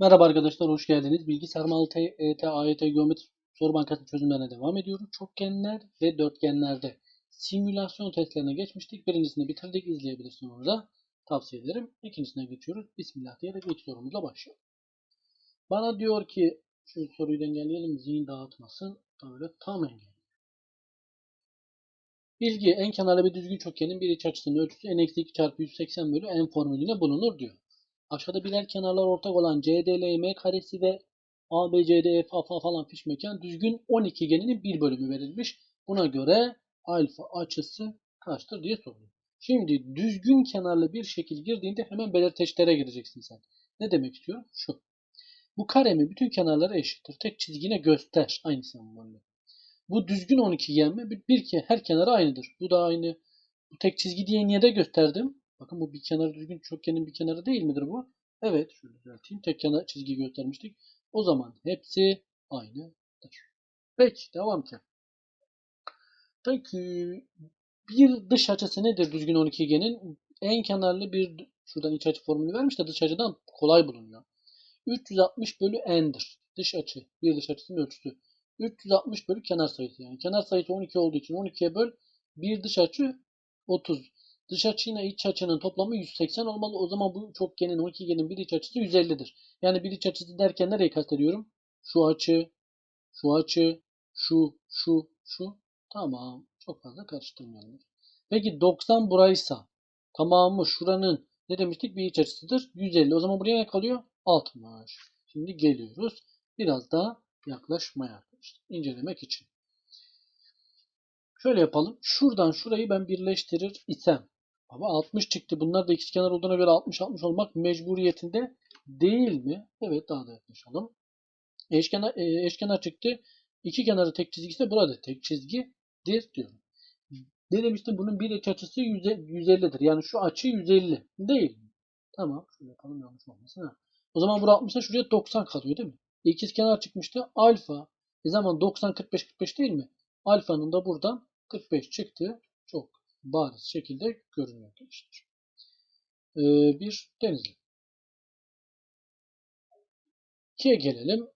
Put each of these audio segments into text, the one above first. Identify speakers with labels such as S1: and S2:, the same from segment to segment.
S1: Merhaba arkadaşlar, hoş geldiniz. Bilgisayar mal TET, AYT, geometri soru bankası çözümlerine devam ediyoruz. Çokgenler ve dörtgenlerde simülasyon testlerine geçmiştik. Birincisini bitirdik, izleyebilirsiniz orada. Tavsiye ederim. İkincisine geçiyoruz. Bismillah diyerek ilk sorumuzla başlayalım. Bana diyor ki, şu soruyu engelleyelim, zihin dağıtmasın. Böyle tam engel. Bilgi, en kenarlı bir düzgün çokgenin bir iç açısının ölçüsü n-2 çarpı 180 bölü n formülüne bulunur diyor. Aşağıda birer kenarlar ortak olan CDLM karesi ve ABCDF AFA falan fiş mekan düzgün 12 geninin bir bölümü verilmiş. Buna göre alfa açısı kaçtır diye soruluyor. Şimdi düzgün kenarlı bir şekil girdiğinde hemen belirteçlere gireceksin sen. Ne demek istiyorum? Şu. Bu karemin bütün kenarları eşittir. Tek çizgine göster. Aynı sembolle. Bu düzgün 12 gen mi? Bir, bir her kenarı aynıdır. Bu da aynı. Bu tek çizgi diye niye de gösterdim? Bakın bu bir kenarı düzgün çokgenin bir kenarı değil midir bu? Evet. Şöyle düzelteyim. Tek kenar çizgi göstermiştik. O zaman hepsi aynıdır. Peki devam ki. Peki bir dış açısı nedir düzgün 12 genin? En kenarlı bir şuradan iç açı formülü vermiş de dış açıdan kolay bulunuyor. 360 bölü n'dir. Dış açı. Bir dış açısının ölçüsü. 360 bölü kenar sayısı yani. Kenar sayısı 12 olduğu için 12'ye böl. Bir dış açı 30. Dış açıyla iç açının toplamı 180 olmalı. O zaman bu çokgenin 12 genin bir iç açısı 150'dir. Yani bir iç açısı derken nereye kastediyorum? Şu açı, şu açı, şu, şu, şu. Tamam. Çok fazla karıştırmayalım. Peki 90 buraysa tamamı şuranın ne demiştik? Bir iç açısıdır. 150. O zaman buraya ne kalıyor? 60. Şimdi geliyoruz. Biraz daha yaklaşmaya. İncelemek için. Şöyle yapalım. Şuradan şurayı ben birleştirir isem. Ama 60 çıktı. Bunlar da ikizkenar olduğuna göre 60-60 olmak mecburiyetinde değil mi? Evet daha da yaklaşalım. Eşkenar, e, eşkenar çıktı. İki kenarı tek çizgisi de burada tek çizgidir diyorum. Ne demiştim? Bunun bir iç açısı 150'dir. Yani şu açı 150 değil mi? Tamam. Şöyle yapalım yanlış olmasın. Ha. O zaman burada 60'a şuraya 90 kalıyor değil mi? İkiz kenar çıkmıştı. Alfa. E zaman 90 45 45 değil mi? Alfanın da buradan 45 çıktı. Çok bariz şekilde görünüyor arkadaşlar. Ee, bir denizli. 2'ye gelelim.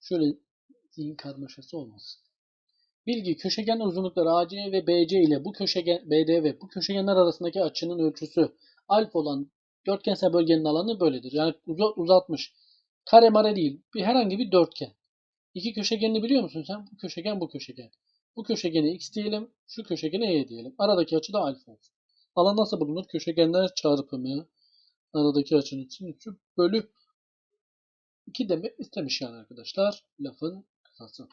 S1: Şöyle zihin karmaşası olmasın. Bilgi köşegen uzunlukları AC ve BC ile bu köşegen BD ve bu köşegenler arasındaki açının ölçüsü alfa olan dörtgensel bölgenin alanı böyledir. Yani uzatmış. Kare mare değil. Bir herhangi bir dörtgen. İki köşegenini biliyor musun sen? Bu köşegen bu köşegen. Bu köşegene x diyelim. Şu köşegene y diyelim. Aradaki açı da alfa olsun. Alan nasıl bulunur? Köşegenler çarpımı. Aradaki açının sinüsü bölü 2 demek istemiş yani arkadaşlar. Lafın kısası.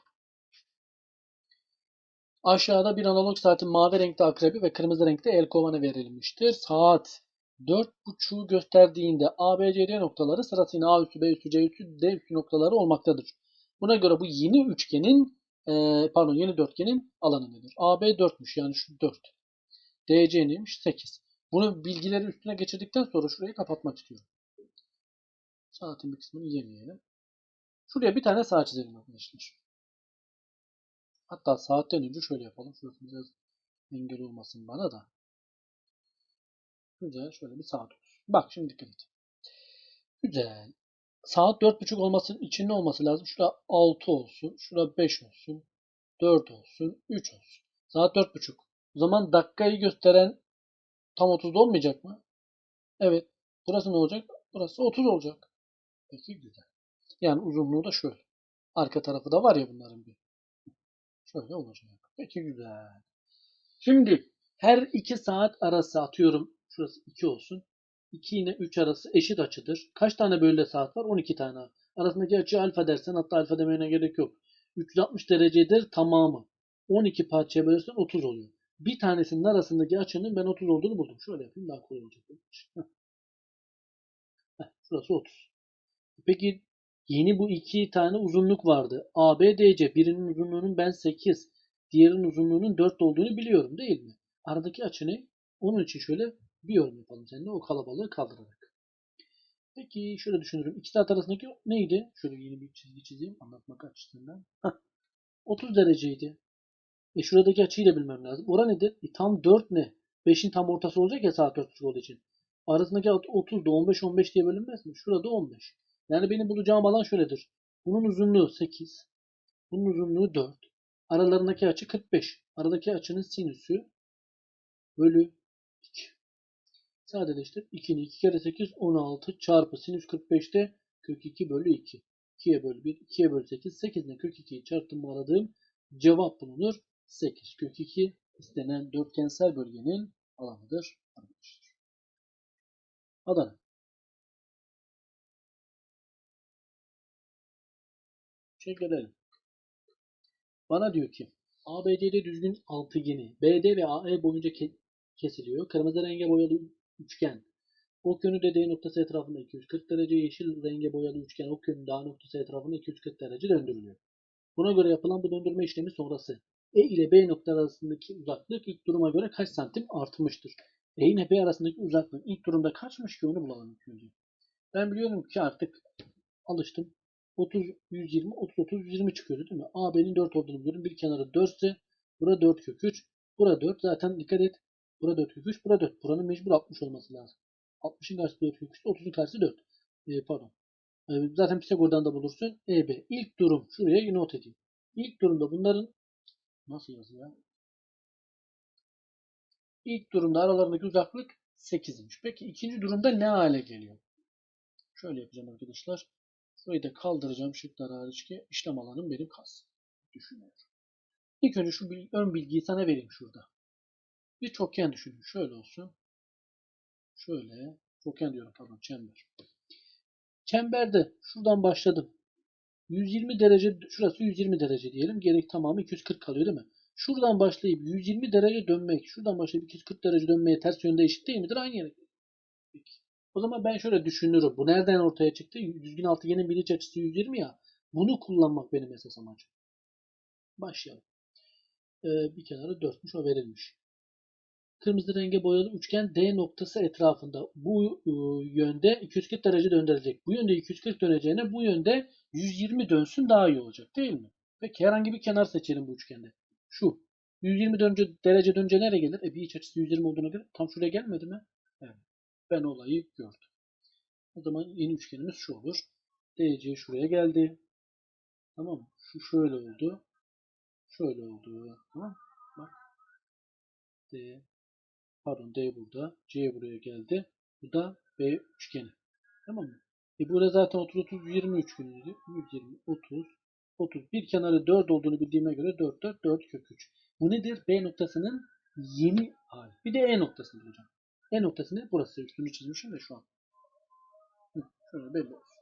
S1: Aşağıda bir analog saatin mavi renkte akrebi ve kırmızı renkte el kovanı verilmiştir. Saat 4.5'u gösterdiğinde A, noktaları sırasıyla A üssü, B üssü, C üssü, D üssü noktaları olmaktadır. Buna göre bu yeni üçgenin e, pardon yeni dörtgenin alanı nedir? AB 4'müş yani şu 4. DC neymiş? 8. Bunu bilgileri üstüne geçirdikten sonra şurayı kapatmak istiyorum. Saatin bir kısmını yemeyelim. Şuraya bir tane saat çizelim arkadaşlar. Hatta saatten önce şöyle yapalım. Şurası biraz engel olmasın bana da. Güzel. Şöyle bir saat olsun. Bak şimdi dikkat et. Güzel. Saat 4.30 olması için ne olması lazım? Şurada 6 olsun. Şurada 5 olsun. 4 olsun. 3 olsun. Saat 4.30. O zaman dakikayı gösteren tam 30'da olmayacak mı? Evet. Burası ne olacak? Burası 30 olacak. Peki güzel. Yani uzunluğu da şöyle. Arka tarafı da var ya bunların bir. Şöyle olacak. Peki güzel. Şimdi her 2 saat arası atıyorum. Şurası 2 olsun. 2 ile 3 arası eşit açıdır. Kaç tane böyle saat var? 12 tane. Arasındaki açı alfa dersen hatta alfa demene gerek yok. 360 derecedir tamamı. 12 parçaya bölürsen 30 oluyor. Bir tanesinin arasındaki açının ben 30 olduğunu buldum. Şöyle yapayım daha kolay olacak. Şurası 30. Peki yeni bu iki tane uzunluk vardı. AB, DC. Birinin uzunluğunun ben 8, diğerinin uzunluğunun 4 olduğunu biliyorum değil mi? Aradaki açı ne? Onun için şöyle bir yorum yapalım seninle o kalabalığı kaldırarak. Peki şöyle düşünürüm. İki saat arasındaki neydi? Şöyle yeni bir çizgi çizeyim anlatmak açısından. Heh. 30 dereceydi. E şuradaki açıyı da bilmem lazım. Ora nedir? E tam 4 ne? 5'in tam ortası olacak ya saat 4.30 olduğu için. Arasındaki 30 da 15 15 diye bölünmez mi? Şurada 15. Yani benim bulacağım alan şöyledir. Bunun uzunluğu 8. Bunun uzunluğu 4. Aralarındaki açı 45. Aradaki açının sinüsü bölü 2. Sadeleştir. 2'ni 2 kere 8 16 çarpı sinüs 45'te kök 2 bölü 2. 2'ye bölü 1, 2'ye bölü 8. 8 ile kök 2'yi çarptım aradığım cevap bulunur. 8 kök 2 istenen dörtgensel bölgenin alanıdır arkadaşlar. Adana. Çek edelim. Bana diyor ki ABC'de düzgün altıgeni BD ve AE boyunca ke- kesiliyor. Kırmızı renge boyalı üçgen. Ok yönü de D noktası etrafında 240 derece, yeşil renge boyalı üçgen ok yönü de A noktası etrafında 240 derece döndürülüyor. Buna göre yapılan bu döndürme işlemi sonrası E ile B nokta arasındaki uzaklık ilk duruma göre kaç santim artmıştır? E ile B arasındaki uzaklık ilk durumda kaçmış ki onu bulalım önce. Ben biliyorum ki artık alıştım. 30, 120, 30, 30, 120 çıkıyordu değil mi? AB'nin 4 olduğunu biliyorum. Bir kenarı 4 ise bura 4 kök 3. Bura 4. Zaten dikkat et. Bura 4 kök 3. Bura 4. Buranın mecbur 60 olması lazım. 60'ın karşısı 4 kök 3. 30'un karşısı 4. Ee, pardon. Ee, zaten Pisagor'dan da bulursun. EB. İlk durum. Şuraya not edeyim. İlk durumda bunların nasıl yazıyor? İlk durumda aralarındaki uzaklık 8'miş. Peki ikinci durumda ne hale geliyor? Şöyle yapacağım arkadaşlar. Burayı da kaldıracağım şıklar hariç ki işlem alanım benim kalsın. Düşünüyorum. İlk önce şu ön bilgiyi sana vereyim şurada. Bir çokgen düşünün. Şöyle olsun. Şöyle. Çokgen diyorum pardon. Çember. Çemberde şuradan başladım. 120 derece şurası 120 derece diyelim. Gerek tamamı 240 kalıyor değil mi? Şuradan başlayıp 120 derece dönmek, şuradan başlayıp 240 derece dönmeye ters yönde eşit değil midir? Aynı yere. Peki. O zaman ben şöyle düşünürüm. Bu nereden ortaya çıktı? Düzgün altıgenin bir iç açısı 120 ya. Bunu kullanmak benim esas amacım. Başlayalım. Ee, bir kenarı 4'müş o verilmiş. Kırmızı renge boyalı üçgen D noktası etrafında bu e, yönde 240 derece döndürecek. Bu yönde 240 döneceğine bu yönde 120 dönsün daha iyi olacak değil mi? Peki herhangi bir kenar seçelim bu üçgende. Şu. 120 dönce, derece dönce nereye gelir? E bir iç açısı 120 olduğuna göre tam şuraya gelmedi mi? Evet. Ben olayı gördüm. O zaman yeni üçgenimiz şu olur. DC şuraya geldi. Tamam mı? Şu şöyle oldu. Şöyle oldu. Tamam? Bak. D. Pardon D burada. C buraya geldi. Bu da B üçgeni. Tamam mı? E burada zaten 30 30 20 üçgeniydi. 120 30 30. Bir kenarı 4 olduğunu bildiğime göre 4 4 4 kök 3. Bu nedir? B noktasının yeni hali. Bir de E noktasını bulacağım. E noktası ne? Burası üstünü çizmişim de şu an. Hı, şöyle belli olsun.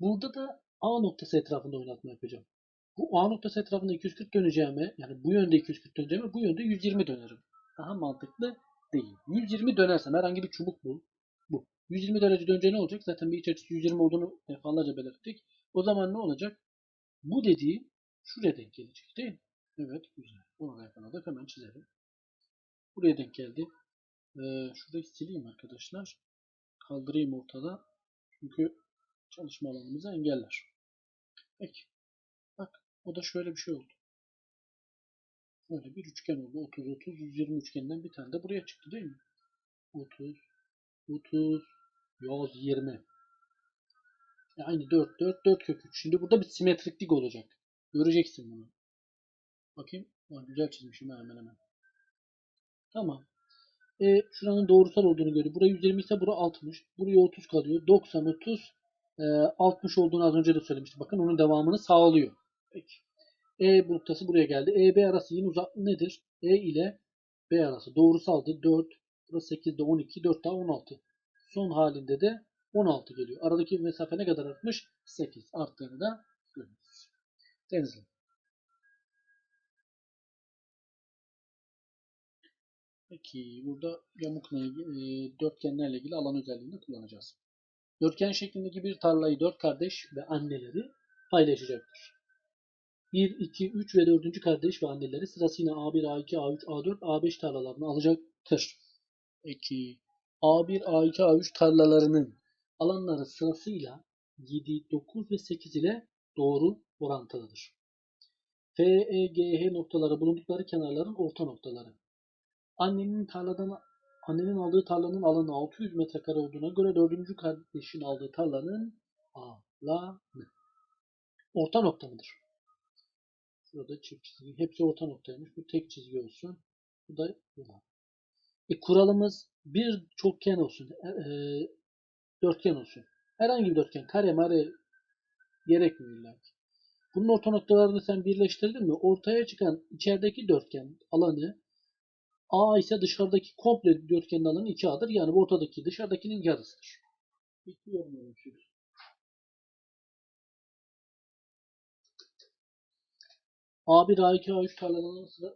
S1: Burada da A noktası etrafında oynatma yapacağım. Bu A noktası etrafında 240 döneceğime, yani bu yönde 240 döneceğime bu yönde 120 dönerim. Daha mantıklı değil. 120 dönersem herhangi bir çubuk bul. Bu. 120 derece dönünce ne olacak? Zaten bir iç açısı 120 olduğunu defalarca belirttik. O zaman ne olacak? Bu dediğim şuraya denk gelecek değil mi? Evet güzel. Bunu da yakaladık. Hemen çizelim. Buraya denk geldi. Ee, şuradaki sileyim arkadaşlar. Kaldırayım ortada. Çünkü çalışma alanımızı engeller. Peki. Bak o da şöyle bir şey oldu. Böyle bir üçgen oldu. 30 30 120 üçgeninden bir tane de buraya çıktı değil mi? 30 30 120 yani 4 4 4 kök 3. Şimdi burada bir simetriklik olacak. Göreceksin bunu. Bakayım. Aa, güzel çizmişim hemen hemen. Tamam. E, şuranın doğrusal olduğunu görüyor. Buraya 120 ise bura 60. Buraya 30 kalıyor. 90 30 e, 60 olduğunu az önce de söylemiştim. Bakın onun devamını sağlıyor. Peki. E noktası buraya geldi. E B arası yine uzaklığı nedir? E ile B arası doğrusaldır. 4 burası 8 de 12 4 daha 16. Son halinde de 16 geliyor. Aradaki mesafe ne kadar artmış? 8 arttığını da görüyoruz. Denizli. Peki burada yamukla ilgili, e, dörtgenlerle ilgili alan özelliğini kullanacağız. Dörtgen şeklindeki bir tarlayı dört kardeş ve anneleri paylaşacaktır. 1, 2, 3 ve 4. kardeş ve anneleri sırasıyla A1, A2, A3, A4, A5 tarlalarını alacaktır. 2. A1, A2, A3 tarlalarının alanları sırasıyla 7, 9 ve 8 ile doğru orantılıdır. F, E, G, H noktaları bulundukları kenarların orta noktaları. Annenin tarladan annenin aldığı tarlanın alanı 600 metrekare olduğuna göre dördüncü kardeşin aldığı tarlanın alanı orta nokta mıdır? Burada çift çizgi. Hepsi orta noktaymış. Bu tek çizgi olsun. Bu da yuvarlak. E, kuralımız bir çokgen olsun. E, e, dörtgen olsun. Herhangi bir dörtgen. Kare mare gerekmiyor illa ki. Bunun orta noktalarını sen birleştirdin mi? Ortaya çıkan içerideki dörtgen alanı A ise dışarıdaki komple dörtgenin alanı 2A'dır. Yani ortadaki dışarıdakinin yarısıdır. Bekliyorum öyle A1, A2, A3 tarlalarının sıra,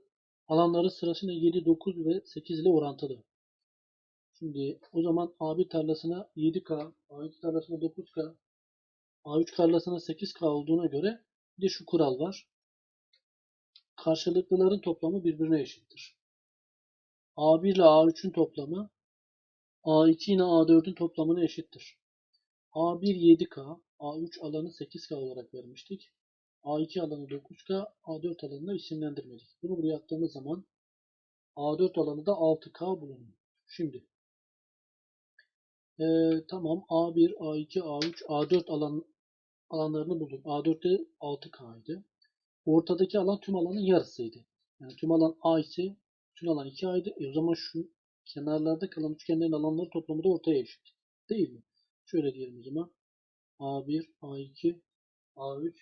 S1: alanları sırasıyla 7, 9 ve 8 ile orantılı. Şimdi o zaman A1 tarlasına 7K, A2 tarlasına 9K, A3 tarlasına 8K olduğuna göre bir de şu kural var. Karşılıklıların toplamı birbirine eşittir. A1 ile A3'ün toplamı A2 ile A4'ün toplamına eşittir. A1 7K, A3 alanı 8K olarak vermiştik. A2 alanı 9K, A4 alanını isimlendirmedik. Bunu buraya attığımız zaman A4 alanı da 6K bulunuyor. Şimdi ee, tamam A1, A2, A3, A4 alan alanlarını bulduk. A4'te 6K'ydı. Ortadaki alan tüm alanın yarısıydı. Yani tüm alan A ise tüm alan 2A'ydı. E o zaman şu kenarlarda kalan üçgenlerin alanları toplamı da ortaya eşit. Değil mi? Şöyle diyelim o zaman. A1, A2, A3,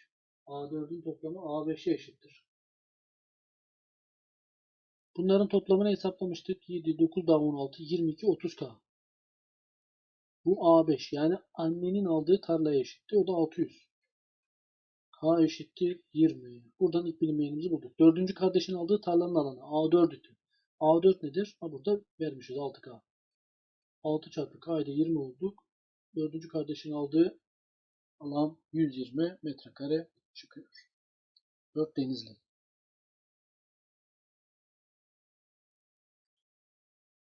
S1: A4'ün toplamı A5'e eşittir. Bunların toplamını hesaplamıştık. 7, 9 daha 16, 22, 30K. Bu A5 yani annenin aldığı tarlaya eşitti. O da 600. K eşittir 20. Buradan ilk bilinmeyenimizi bulduk. Dördüncü kardeşin aldığı tarlanın alanı A4 idi. A4 nedir? Ha burada vermişiz 6K. 6 çarpı K'yı da 20 olduk. Dördüncü kardeşin aldığı alan 120 metrekare çıkıyor. 4 denizli.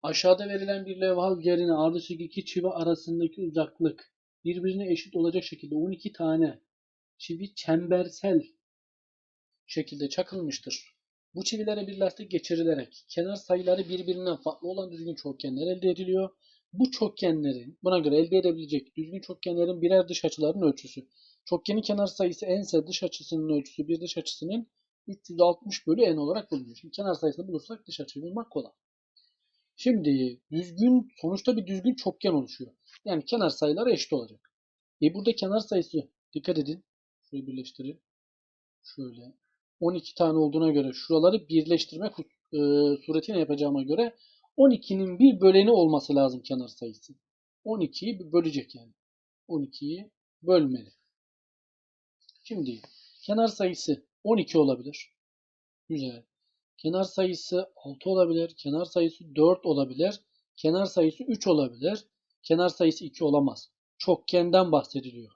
S1: Aşağıda verilen bir levha üzerine ardışık iki çivi arasındaki uzaklık birbirine eşit olacak şekilde 12 tane çivi çembersel şekilde çakılmıştır. Bu çivilere bir lastik geçirilerek kenar sayıları birbirinden farklı olan düzgün çokgenler elde ediliyor. Bu çokgenlerin buna göre elde edebilecek düzgün çokgenlerin birer dış açılarının ölçüsü. Çokgenin kenar sayısı n'se dış açısının ölçüsü bir dış açısının 360 bölü n olarak bulunuyor. Şimdi kenar sayısını bulursak dış açıyı bulmak kolay. Şimdi düzgün sonuçta bir düzgün çokgen oluşuyor. Yani kenar sayıları eşit olacak. E burada kenar sayısı dikkat edin. Şurayı birleştirin. Şöyle. 12 tane olduğuna göre şuraları birleştirmek e, suretiyle yapacağıma göre 12'nin bir böleni olması lazım kenar sayısı. 12'yi bölecek yani. 12'yi bölmeli. Şimdi kenar sayısı 12 olabilir. Güzel. Kenar sayısı 6 olabilir. Kenar sayısı 4 olabilir. Kenar sayısı 3 olabilir. Kenar sayısı 2 olamaz. Çokgenden bahsediliyor.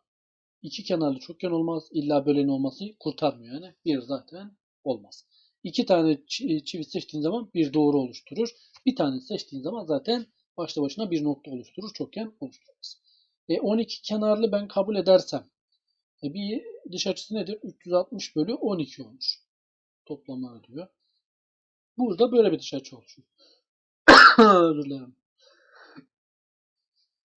S1: İki kenarlı çokgen olmaz. İlla böleni olması kurtarmıyor yani. Bir zaten olmaz. İki tane çivi seçtiğin zaman bir doğru oluşturur. Bir tane seçtiğin zaman zaten başta başına bir nokta oluşturur. Çokgen oluşturmaz. E 12 kenarlı ben kabul edersem e bir dış açısı nedir? 360 bölü 12 olur. Toplamları diyor. Burada böyle bir dış açı oluşuyor. Özür dilerim.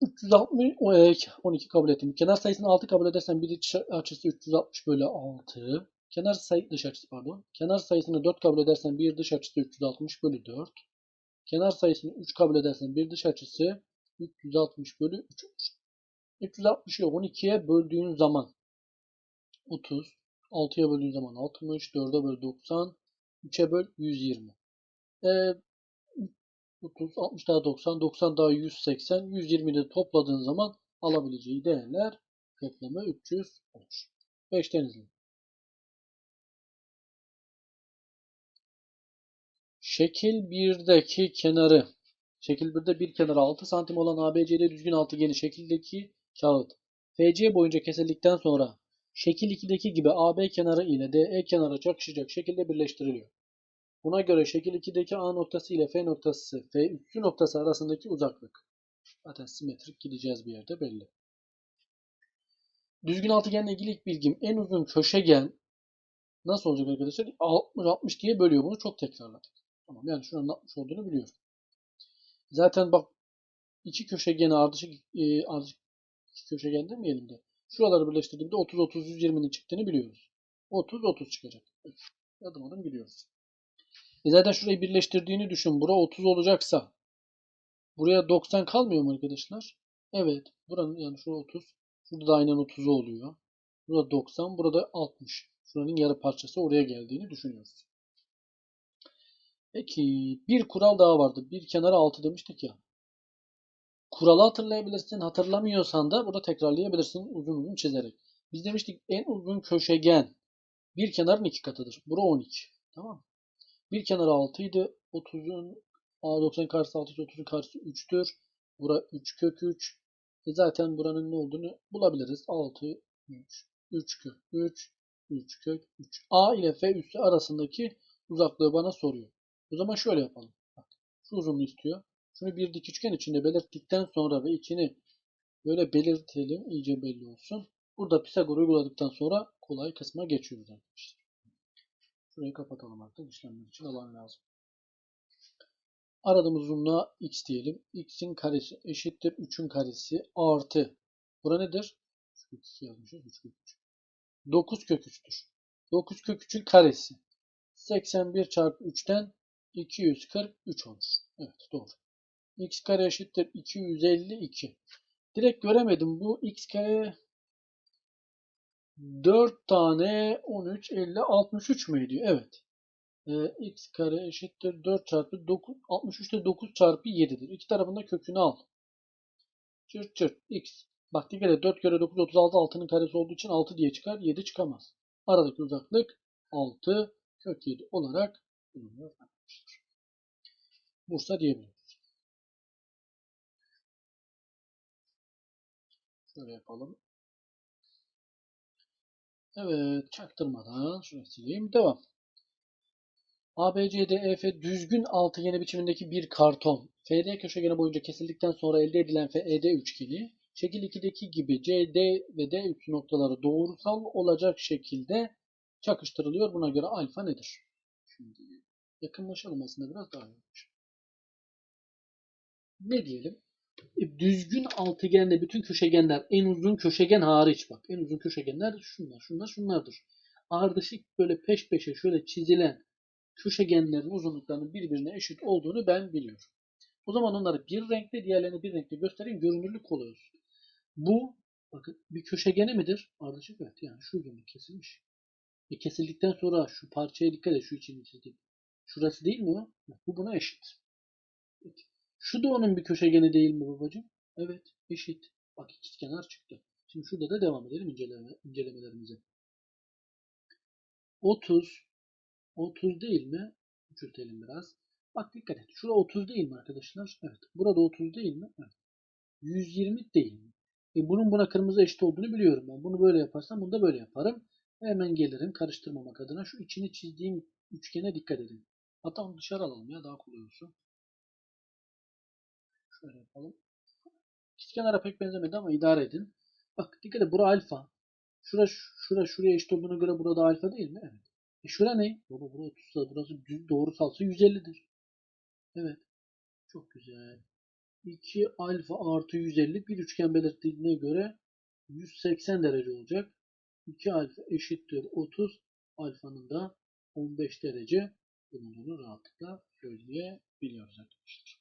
S1: 360 12 kabul ettim. Kenar sayısını 6 kabul edersen bir dış açısı 360 bölü 6. Kenar sayı dış açısı pardon. Kenar sayısını 4 kabul edersen bir dış açısı 360 bölü 4. Kenar sayısını 3 kabul edersen bir dış açısı 360 bölü 3 olur. 360'ı 12'ye böldüğün zaman 30, 6'ya böldüğün zaman 60, 4'e böl 90, 3'e böl 120. Ee, 30, 60 daha 90, 90 daha 180, 120 de topladığın zaman alabileceği değerler toplamı 300 olur. 5 denizli. Şekil 1'deki kenarı Şekil 1'de bir kenarı 6 santim olan ABCD düzgün altıgeni şekildeki kağıt FC boyunca kesildikten sonra şekil 2'deki gibi AB kenarı ile DE kenarı çakışacak şekilde birleştiriliyor. Buna göre şekil 2'deki A noktası ile F noktası, F üssü noktası arasındaki uzaklık. Zaten simetrik gideceğiz bir yerde belli. Düzgün altıgenle ilgili ilk bilgim en uzun köşegen nasıl olacak arkadaşlar? 60 60 diye bölüyor bunu çok tekrarladık. Tamam yani şuranın 60 olduğunu biliyorum. Zaten bak iki köşegeni ardışık e, ardışık iki köşegen demeyelim de. Şuraları birleştirdiğimde 30 30 120'nin çıktığını biliyoruz. 30 30 çıkacak. Adım adım gidiyoruz. E zaten şurayı birleştirdiğini düşün. Bura 30 olacaksa buraya 90 kalmıyor mu arkadaşlar? Evet. Buranın yani şurada 30. Şurada da aynen 30 oluyor. Burada 90. Burada 60. Şuranın yarı parçası oraya geldiğini düşünüyoruz. Peki bir kural daha vardı. Bir kenara 6 demiştik ya. Kuralı hatırlayabilirsin. Hatırlamıyorsan da burada tekrarlayabilirsin uzun uzun çizerek. Biz demiştik en uzun köşegen bir kenarın iki katıdır. Bura 12. Tamam? Bir kenar 6 idi. 30'un A90 karşısı 6 30'un karşısı 3'tür. Bura 3 kök 3. E zaten buranın ne olduğunu bulabiliriz. 6 3 3 kök 3 3 kök 3. A ile F üssü arasındaki uzaklığı bana soruyor. O zaman şöyle yapalım. Bak, şu uzunluğu istiyor. Şunu bir dik üçgen içinde belirttikten sonra ve içini böyle belirtelim. iyice belli olsun. Burada Pisagor uyguladıktan sonra kolay kısma geçiyoruz arkadaşlar. Şurayı kapatalım artık. işlemler için alan lazım. Aradığımız uzunluğa x diyelim. x'in karesi eşittir 3'ün karesi artı. Bura nedir? 3 kök 2 yazmışız. 3 kök 3. 9 kök 3'tür. 9 kök 3'ün karesi. 81 çarpı 3'ten 243 olur. Evet doğru. x kare eşittir 252. Direkt göremedim. Bu x kare 4 tane 13, 50, 63 mü ediyor? Evet. Ee, x kare eşittir 4 çarpı 9. 63 de 9 çarpı 7'dir. İki tarafında kökünü al. Çırt çırt x. Bak dikkat et 4 kere 9 36 6'nın karesi olduğu için 6 diye çıkar. 7 çıkamaz. Aradaki uzaklık 6 kök 7 olarak bulunuyor arkadaşlar. Bursa diyebiliriz. Şöyle yapalım. Evet, çaktırmadan şunu sileyim. Devam. ABCDEF düzgün altıgeni biçimindeki bir karton. FD köşegeni boyunca kesildikten sonra elde edilen FED üçgeni şekil 2'deki gibi CD ve D üstü noktaları doğrusal olacak şekilde çakıştırılıyor. Buna göre alfa nedir? Şimdi yakınlaşalım aslında biraz daha yavaş. Ne diyelim? E, düzgün altıgende bütün köşegenler en uzun köşegen hariç bak. En uzun köşegenler şunlar, şunlar, şunlardır. Ardışık böyle peş peşe şöyle çizilen köşegenlerin uzunluklarının birbirine eşit olduğunu ben biliyorum. O zaman onları bir renkte, diğerlerini bir renkte göstereyim. Görünürlük oluyor. Bu bakın bir köşegeni midir? Ardışık evet. Yani şu uzunluk kesilmiş. E kesildikten sonra şu parçaya dikkat et. Şu içini çizdim. Şurası değil mi? Bu buna eşit. Evet. Şu da onun bir köşegeni değil mi babacığım? Evet. Eşit. Bak ikizkenar çıktı. Şimdi şurada da devam edelim inceleme, incelemelerimize. 30 30 değil mi? Küçültelim biraz. Bak dikkat et. Şurada 30 değil mi arkadaşlar? Evet. Burada 30 değil mi? Evet. 120 değil mi? E bunun buna kırmızı eşit olduğunu biliyorum ben. Bunu böyle yaparsam bunu da böyle yaparım. Hemen gelirim karıştırmamak adına. Şu içini çizdiğim üçgene dikkat edin. Hatta onu dışarı alalım ya daha kolay olsun. Şöyle yapalım. İkizkenara pek benzemedi ama idare edin. Bak dikkat et. Bura alfa. Şura, şura şuraya eşit olduğuna göre burada alfa değil mi? Evet. E şura ne? Baba bura 30 sa burası düz doğrusalsa 150'dir. Evet. Çok güzel. 2 alfa artı 150 bir üçgen belirttiğine göre 180 derece olacak. 2 alfa eşittir 30. Alfanın da 15 derece bulunduğunu rahatlıkla söyleyebiliyoruz arkadaşlar.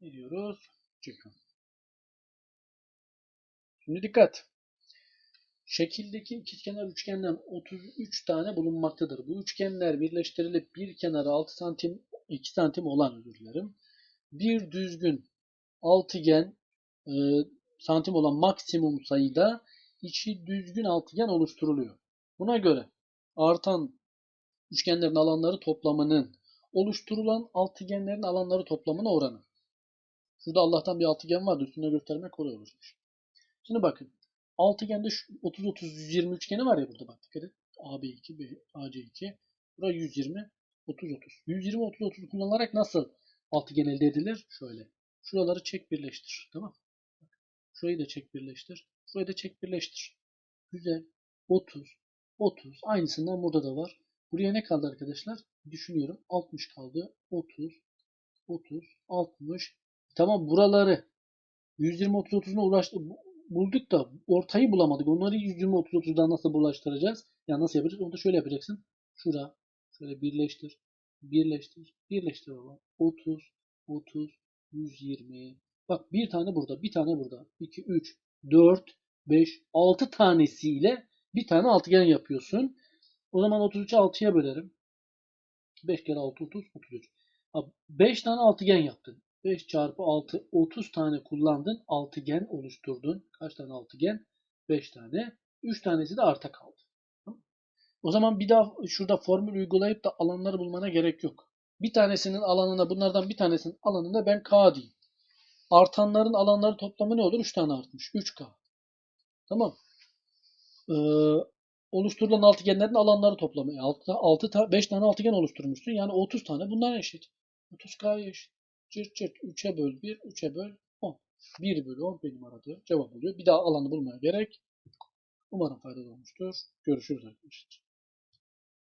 S1: Ne diyoruz? Çıkın. Şimdi dikkat. Şekildeki ikizkenar üçgenden 33 tane bulunmaktadır. Bu üçgenler birleştirilip bir kenarı 6 santim 2 santim olan özür dilerim. Bir düzgün altıgen e, santim olan maksimum sayıda içi düzgün altıgen oluşturuluyor. Buna göre artan üçgenlerin alanları toplamının oluşturulan altıgenlerin alanları toplamına oranı. Şurada Allah'tan bir altıgen vardı. Üstünde göstermek kolay olurmuş. Şimdi bakın. Altıgende 30-30-120 üçgeni var ya burada bak dikkat et. AB2, B, AC2. Burası 120, 30-30. 120-30-30 kullanılarak nasıl altıgen elde edilir? Şöyle. Şuraları çek birleştir. Tamam Şurayı da çek birleştir. Şurayı da çek birleştir. Güzel. 30, 30. Aynısından burada da var. Buraya ne kaldı arkadaşlar? Düşünüyorum. 60 kaldı. 30, 30, 60. Tamam buraları 120, 30, 30'una ulaştı, bu- bulduk da ortayı bulamadık. Onları 120, 30, 30'dan nasıl bulaştıracağız? Ya nasıl yapacağız? Onu da şöyle yapacaksın. Şura. Şöyle birleştir. Birleştir. Birleştir baba. 30, 30, 120. Bak bir tane burada, bir tane burada. 2, 3, 4, 5, 6 tanesiyle bir tane altıgen yapıyorsun. O zaman 33'ü 6'ya bölerim. 5 kere 6, 30, 33. 5 tane altıgen yaptın. 5 çarpı 6, 30 tane kullandın. Altıgen oluşturdun. Kaç tane altıgen? 5 tane. 3 tanesi de arta kaldı. O zaman bir daha şurada formül uygulayıp da alanları bulmana gerek yok. Bir tanesinin alanına, bunlardan bir tanesinin alanına ben K diyeyim. Artanların alanları toplamı ne olur? 3 tane artmış. 3K. Tamam. Ee, oluşturulan altıgenlerin alanları toplamı. 6, 6 5 tane altıgen oluşturmuşsun. Yani 30 tane bunlar eşit. 30K'ya eşit. Cırt cırt 3'e böl 1, 3'e böl 10. 1 bölü 10 benim aradığım cevap oluyor. Bir daha alanı bulmaya gerek. Umarım faydalı olmuştur. Görüşürüz arkadaşlar.